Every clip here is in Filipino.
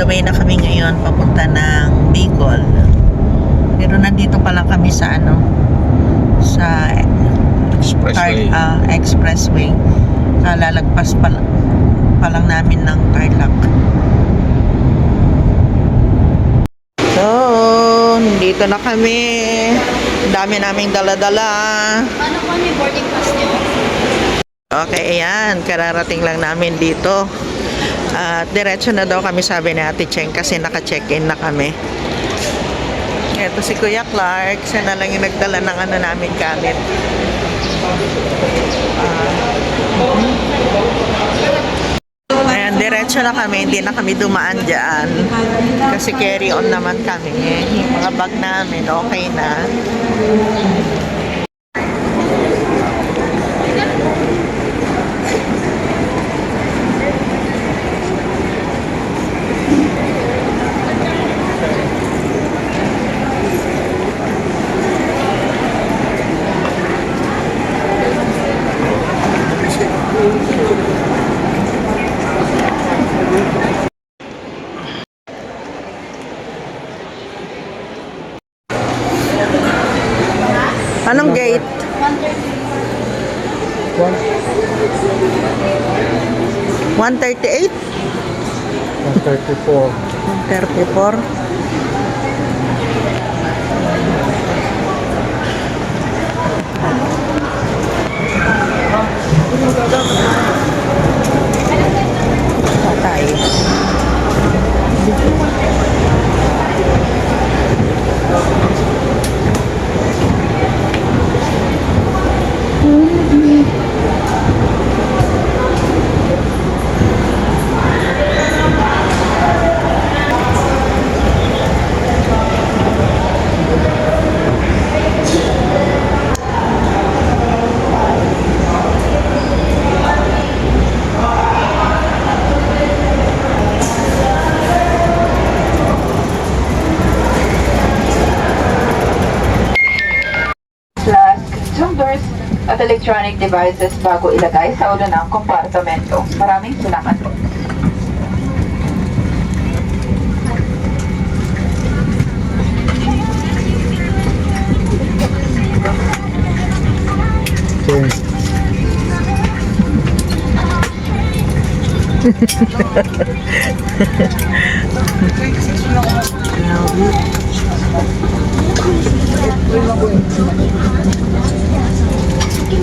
the way na kami ngayon papunta ng Bicol. Pero nandito pa lang kami sa ano sa Expressway. Tar- ah, expressway. Kalalagpas pa, lang- pa lang namin ng Tarlac. So, dito na kami. Dami naming dala-dala. Paano po may boarding pass niyo? Okay, ayan. Kararating lang namin dito. At diretso na daw kami sabi ni Ate Cheng kasi naka-check-in na kami. Ito si Kuya Clark. Siya na lang yung nagdala ng ano namin gamit. Ah. ayan, diretso na kami. Hindi na kami dumaan dyan. Kasi carry on naman kami. Yung mga bag namin, okay na. Anong gate? 138? 134. 34? Patay. flask, devices bago ilagay sa ulo ng kompartamento. Maraming salamat po. Okay. Hello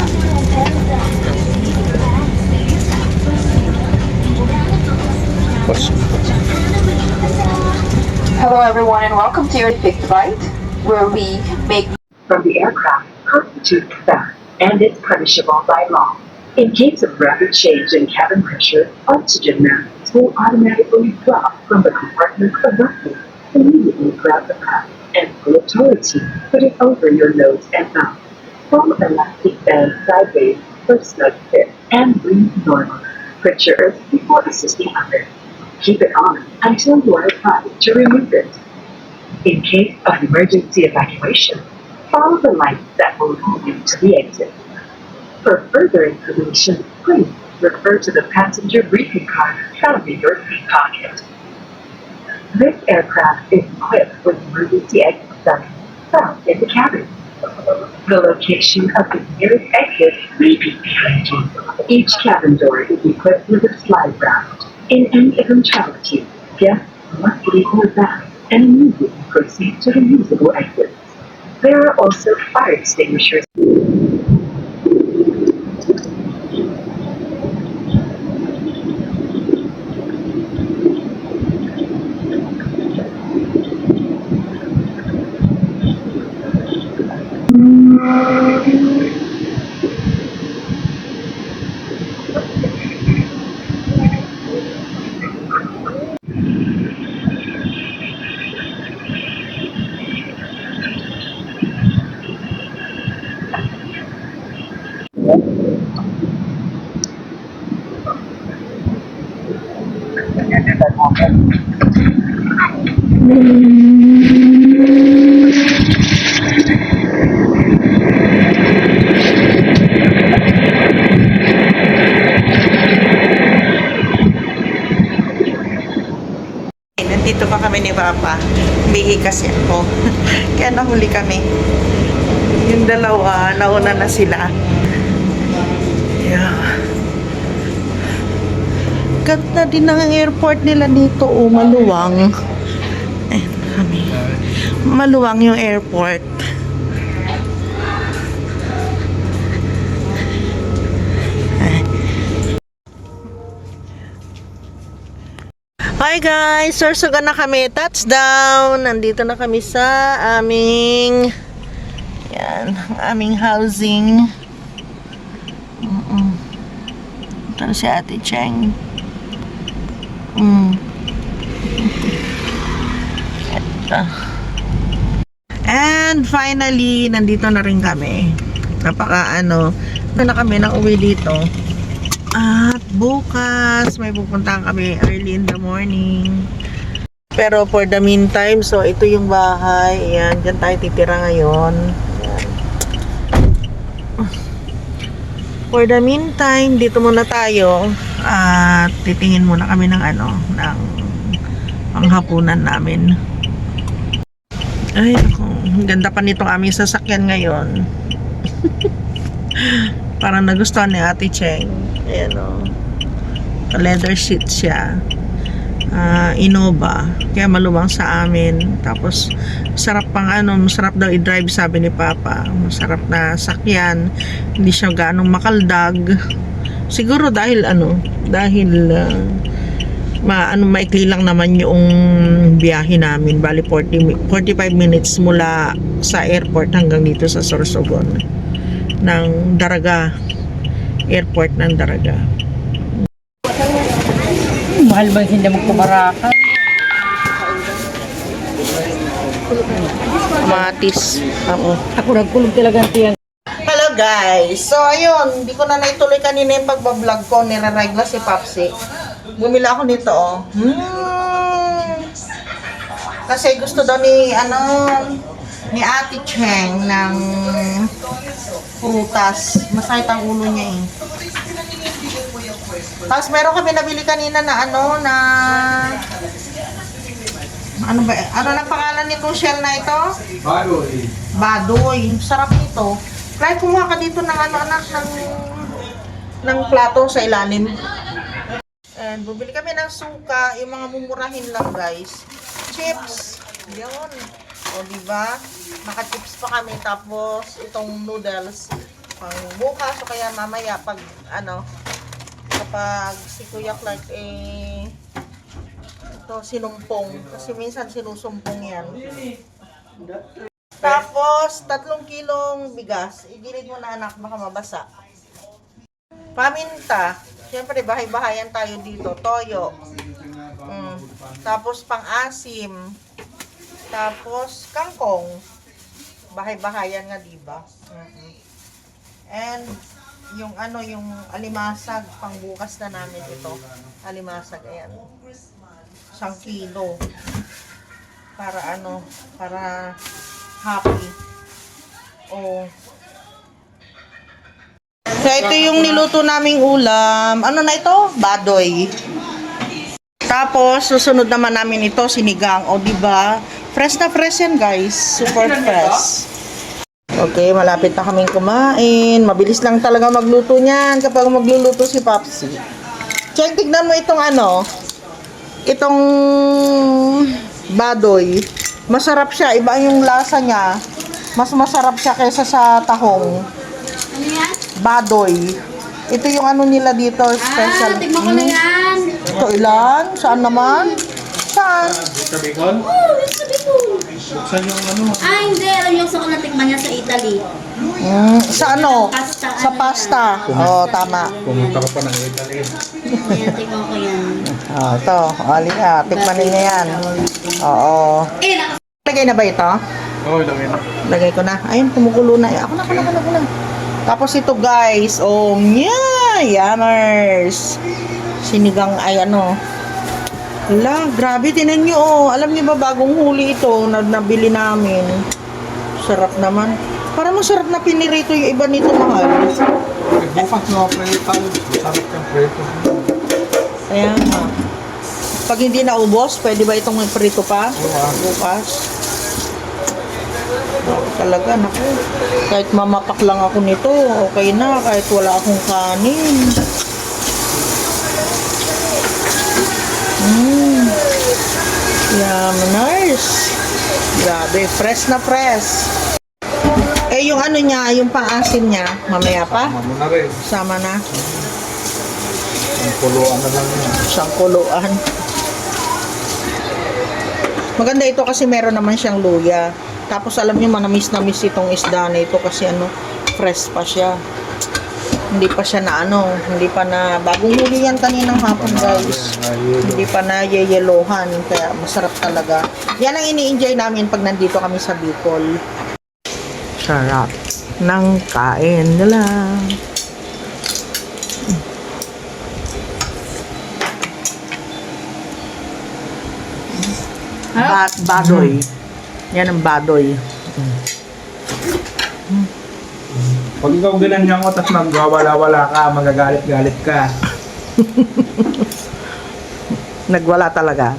everyone and welcome to your Fixed Bite, where we make from the aircraft constitutes theft and is punishable by law. In case of rapid change in cabin pressure, oxygen masks will automatically drop from the compartment abruptly. Immediately grab the cup and full authority put it over your nose and mouth. Pull elastic band sideways for snug fit and breathe normally. Put your earth before assisting others. Keep it on until you are advised to remove it. In case of emergency evacuation, follow the lights that will lead you to the exit. For further information, please refer to the passenger briefing card found in your seat pocket. This aircraft is equipped with emergency exit signs found in the cabin. The location of the nearest exit may be you. Each cabin door is equipped with a slide raft. In any eventuality, guests must leave their bags and immediately proceed to the usable exits. There are also fire extinguishers nauna na sila. Yeah. Ganda din ng airport nila dito. Oh, maluwang. Ayan kami. Maluwang yung airport. Hi guys! Sorsogan na kami. Touchdown! Nandito na kami sa aming yan, aming housing. Mm-mm. Ito si Ate Cheng. Mm. Ito. And finally, nandito na rin kami. Napaka ano, na kami nang uwi dito. At bukas, may pupuntahan kami early in the morning. Pero for the meantime, so ito yung bahay. Ayan, dyan tayo titira ngayon. For the meantime, dito muna tayo. At titingin muna kami ng ano, ng panghapunan namin. Ay, ako, ganda pa nitong aming sasakyan ngayon. Parang nagustuhan ni Ate Cheng. Ayan o. Leather seat siya. Ah, Innova. Kaya maluwang sa amin. Tapos, sarap pang ano, masarap daw i-drive sabi ni Papa. Masarap na sakyan. Hindi siya ganong makaldag. Siguro dahil ano, dahil ah, ma ano maikli lang naman yung biyahe namin. Bali 40 mi- 45 minutes mula sa airport hanggang dito sa Sorsogon ng Daraga airport ng Daraga Mahal ba hindi magpumarakan? Matis oo Ako nagkulog talaga ang tiyan. Hello guys! So ayun, hindi ko na naituloy kanina yung pagbablog ko, niraregla si Papsi. Bumila ako nito oh. Hmm. Kasi gusto daw ni, ano, ni Ate Cheng ng prutas. Masakit ang ulo niya eh. Tapos meron kami nabili kanina na ano, na ano ba, ano na pangalan nitong shell na ito? Badoy. Sarap nito. Try kumuha ka dito ng ano anak ng ng plato sa ilalim. And bumili kami ng suka, yung mga mumurahin lang guys. Chips. Yun. O diba? Naka-chips pa kami tapos itong noodles pang bukas o kaya mamaya pag ano kapag si Kuya Clark eh ito sinumpong kasi minsan sinusumpong yan tapos, tatlong kilong bigas. Igilid mo na anak, baka mabasa. Paminta. Siyempre, bahay-bahayan tayo dito. Toyo. Mm. Tapos, pang-asim. Tapos, kangkong. Bahay-bahayan nga, diba? Mhm. And, yung ano, yung alimasag, pangbukas na namin ito. Alimasag, ayan. Isang kilo. Para ano, para happy. Oh. So, ito yung niluto naming ulam. Ano na ito? Badoy. Tapos, susunod naman namin ito, sinigang. O, di ba? Fresh na fresh yan, guys. Super fresh. Okay, malapit na kaming kumain. Mabilis lang talaga magluto niyan kapag magluluto si Papsi. Check, tignan mo itong ano. Itong badoy. Masarap siya. Iba yung lasa niya. Mas masarap siya kaysa sa tahong. Ano yan? Badoy. Ito yung ano nila dito, special. Ah, tignan ko na yan. Ito ilan? Saan naman? Saan? Sa Bicol? Oh, sabi ko. Saan yung ano? Ah, hindi. Alam niyo sa natikman niya sa Italy. Mm, sa ano? Pasta, Sa ano pasta. Oo, oh, tama. Pumunta ka pa ng Italy. Ayan, tignan ko yan. Ah, ito. Ali ah, tikmanin niya yan. Oo. Eh, naka- Lagay na ba ito? Oo, dami na. Lagay ko na. Ayun, kumukulo na. Ako na, ako na, ako na, ako na. Tapos ito guys, oh, yeah, yammers. Sinigang ay ano. Hala, grabe, tinan nyo, oh. Alam niyo ba, bagong huli ito na nabili namin. Sarap naman. Para masarap na pinirito yung iba nito mahal. Bukas na ako preto tayo. Sarap yung preto. Kaya nga. Pag hindi naubos, pwede ba itong prito pa? Bukas. Oh, talaga, naku. Kahit mamapak lang ako nito, okay na. Kahit wala akong kanin. Mmm. Yum, nice. Grabe, fresh na fresh. Eh, yung ano niya, yung pang-asim niya, mamaya pa? Mamo na rin. Sama na. Ang puluan na lang yun. Siyang kuluan. Maganda ito kasi meron naman siyang luya. Tapos alam niyo manamis na miss itong isda na ito kasi ano, fresh pa siya. Hindi pa siya na ano, hindi pa na bagong huli yan kaninang hapon guys. Hindi pa na yeyelohan kaya masarap talaga. Yan ang ini-enjoy namin pag nandito kami sa Bicol. Sarap ng kain nila. Ba- badoy. Yan ang badoy. Pag ikaw ginanyan ko, tapos nagwawala-wala ka, magagalit-galit ka. Nagwala talaga.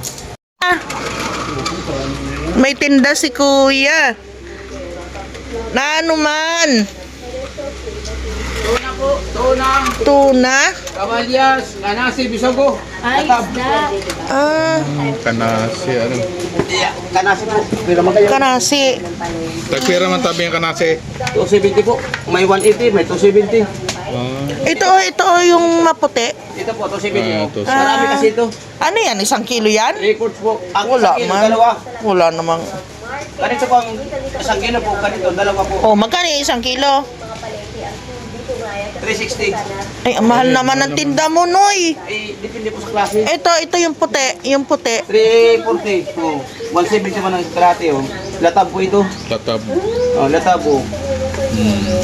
Ah, may tinda si kuya. Na ano man? Tuna po, tuna, kamalyas, nanasi, bisogo. Ay, isda. Ah, Kanasi, ano. Kanasi po, pero mga kayo. kanasi. Tagpira man tabi yung kanasi. 270 po, may 180, may 270. Ito, ito yung maputi. Ito po, 270 po. Ah. Marami kasi ito. Ano yan? Isang kilo yan? Records po. Ang Wala isang kilo, man. dalawa. Wala namang. Ganito po ang isang kilo po, ganito, dalawa po. Oh, magkano yung isang kilo? 360. Ay, ang mahal naman ng tinda mo, Noy. Eh, depende po sa klase. Ito, ito yung puti. Yung puti. 340 po. 170 man ang karate oh. Latab po ito. Tatab. Oh, latab po.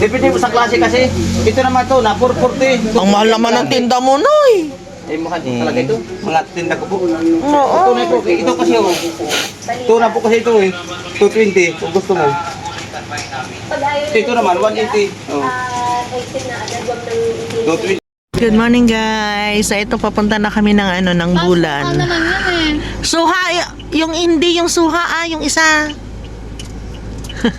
Depende po sa klase kasi. Ito naman to, na 440. Ang mahal naman ng tinda mo, Noy. Eh, mahal po talaga ito. Mga tinda ko po. Oo. Ito na po. Ito kasi oh. Ito na po kasi ito eh. 220 kung gusto mo. Ito naman, 180. Oh. 220. Good morning guys. So, ito papunta na kami ng ano ng bulan. naman yan eh. Suha yung hindi yung suha ah, yung isa.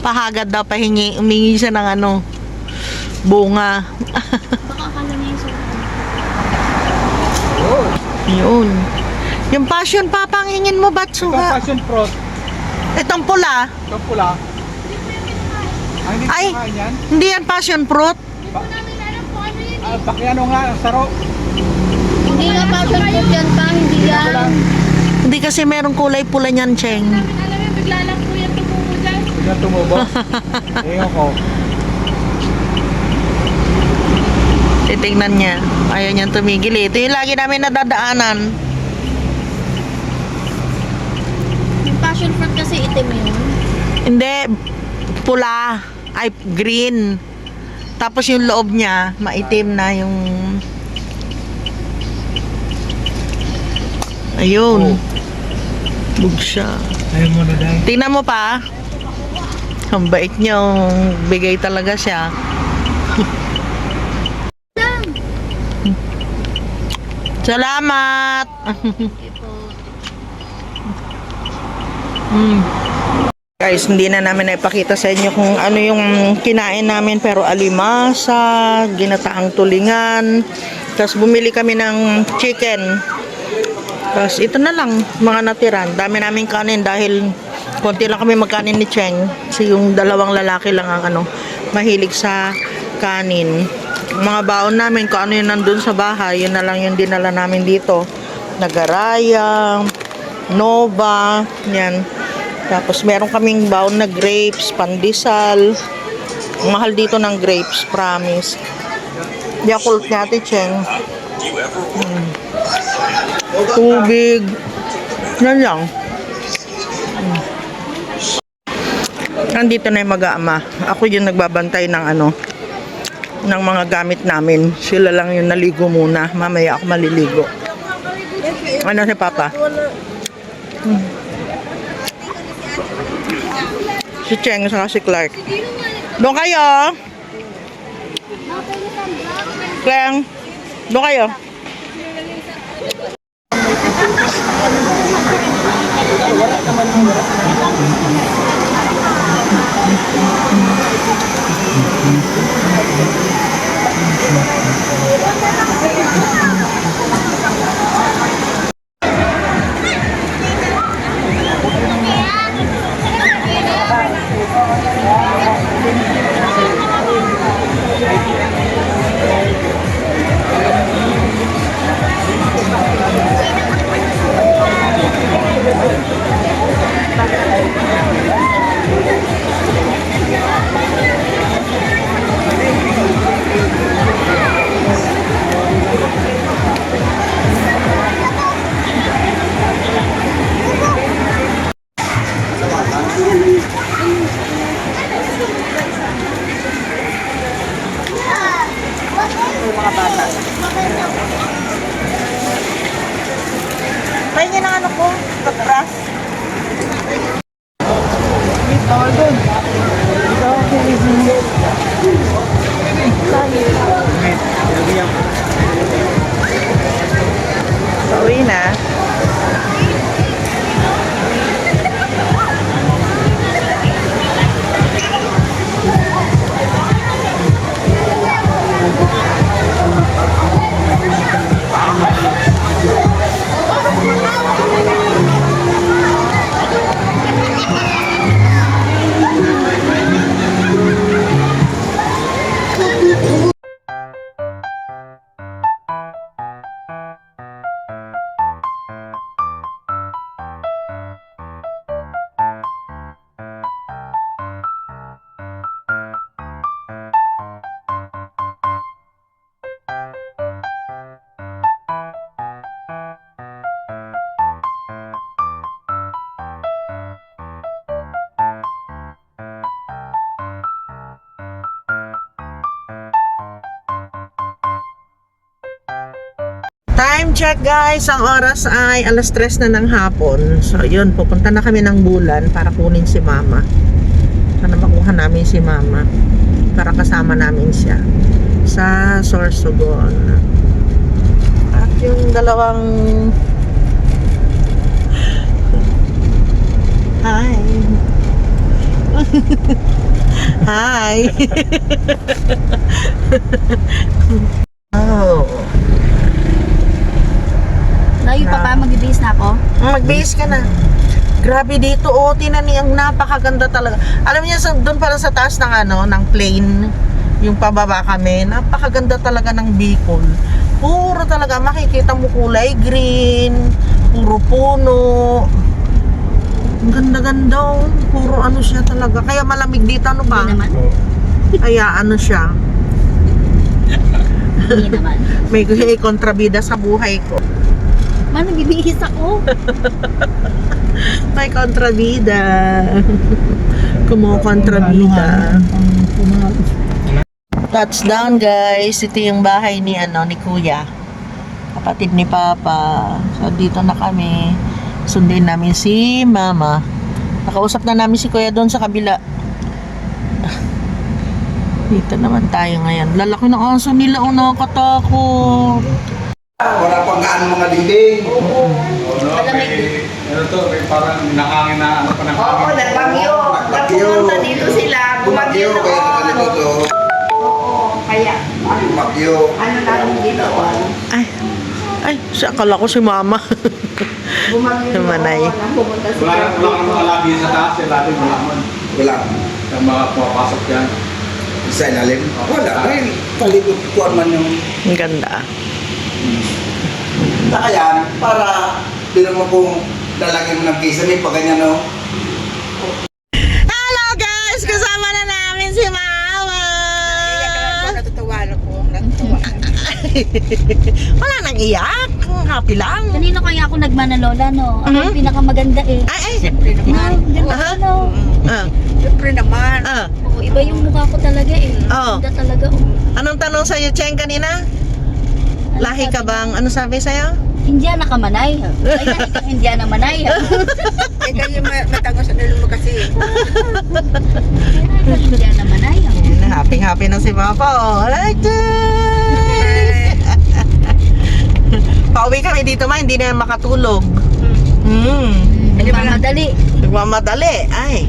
Pahagad daw pahingi, umingi siya ng ano bunga. Baka akala niya yung suka. Yun. Yung passion pa panghingin mo ba't Itong suha? passion fruit, Itong pula. itong pula. Ay, hindi Ay. yan. Hindi yan passion fruit. Ah, pakiano nga, ang saro. Hindi nga passion fruit yan pa, hindi yan. Hindi kasi merong kulay pula niyan, Cheng. Yan tumubo. Ewan ko. Titingnan niya. Ayaw niyang tumigil eh. Ito yung lagi namin nadadaanan. Yung passion fruit kasi itim yun. Hindi, pula. Ay, green. Tapos yung loob niya, maitim na yung... Ayun. Bug siya. Ayun mo na dahil. Tingnan mo pa. Ang bait niya. oh. Bigay talaga siya. Salamat! Mm. Guys, hindi na namin naipakita sa inyo kung ano yung kinain namin pero alimasa, ginataang tulingan. Tapos bumili kami ng chicken. Tapos ito na lang, mga natiran. Dami namin kanin dahil konti lang kami magkanin ni Cheng. Kasi yung dalawang lalaki lang ang ano, mahilig sa kanin. Mga baon namin, kung ano yung nandun sa bahay, yun na lang yung dinala namin dito. Nagaraya, Nova, yan. Tapos meron kaming baon na grapes, pandesal. Mahal dito ng grapes, promise. Yakult nga, Ate Cheng. Mm. Tubig. Yan lang. Mm. Nandito na yung mag-aama. Ako yung nagbabantay ng ano, ng mga gamit namin. Sila lang yung naligo muna. Mamaya ako maliligo. Ano si Papa? Hmm. Si Cheng saka si Clark. Doon kayo. Clark, doon kayo. Check guys, ang oras ay alas 3 na ng hapon. So yun, pupunta na kami ng bulan para kunin si mama. Sana makuha namin si mama para kasama namin siya sa Sorsogon. At yung dalawang Hi. Hi. oh. Layo pa pa, mag-base na ako. Mag-base ka na. Grabe dito, oh, tinan niya, ang napakaganda talaga. Alam niya, sa, doon parang sa taas ng ano, ng plane, yung pababa kami, napakaganda talaga ng Bicol. Puro talaga, makikita mo kulay green, puro puno. Ang ganda-ganda, oh. Puro ano siya talaga. Kaya malamig dito, ano ba? Hindi naman. Kaya ano siya, Hindi naman. may kontrabida sa buhay ko. Man, nagbibihis ako. May kontrabida. Kumukontrabida. Touchdown guys. Ito yung bahay ni ano ni Kuya. Kapatid ni Papa. So dito na kami. Sundin namin si Mama. Nakausap na namin si Kuya doon sa kabila. Dito naman tayo ngayon. Lalaki ng aso nila. Oh, nakakatakot. Wala pang gaan mga dingding. Malamig. Ano to, may parang nakangin na ano pa ng Oo, nagbagyo. Nagbagyo. Napumunta dito sila. Bumagyo, Bumagyo kaya noon. nakalito to. Oo, kaya Bumagyo. ano namin dito. Ay, ay, siya akala ko si Mama. Bumagyo Manay. noon. nang Pumunta Wala kang mga labi sa taas, yung labi wala man. Wala. Yung mga pumapasok yan. Sa ilalim. Wala. Ay, palikot ko man yung Ang ganda. Nakayan para bilang mo kung lalagyan mo ng kisame pag ganyan no. Hello guys! Kasama na namin si Mama! Natutuwa ako. Natutuwa. Wala nang iyak. Happy lang. Kanino kaya ako nagmana lola, no? Ako Mhm. yung pinakamaganda eh. Ay, ay. Siyempre No, naman. ganda Aha. ano. Ah, Siyempre naman. ah. Oo, iba yung mukha ko talaga eh. Oo. Ganda talaga. Oh. Anong tanong sa'yo, Cheng, kanina? Ano Lahi ka sabi? bang, ano sabi sa'yo? Indiana ka manay. Ay, kang Indiana manay. Eh, kayo ma- matangos sa dulo mo kasi. Indiana manay. Happy-happy na si Papa. Oh. Like that. Pauwi kami dito ma, hindi na yan makatulog. Hmm. Nagmamadali. Nagmamadali. Ay.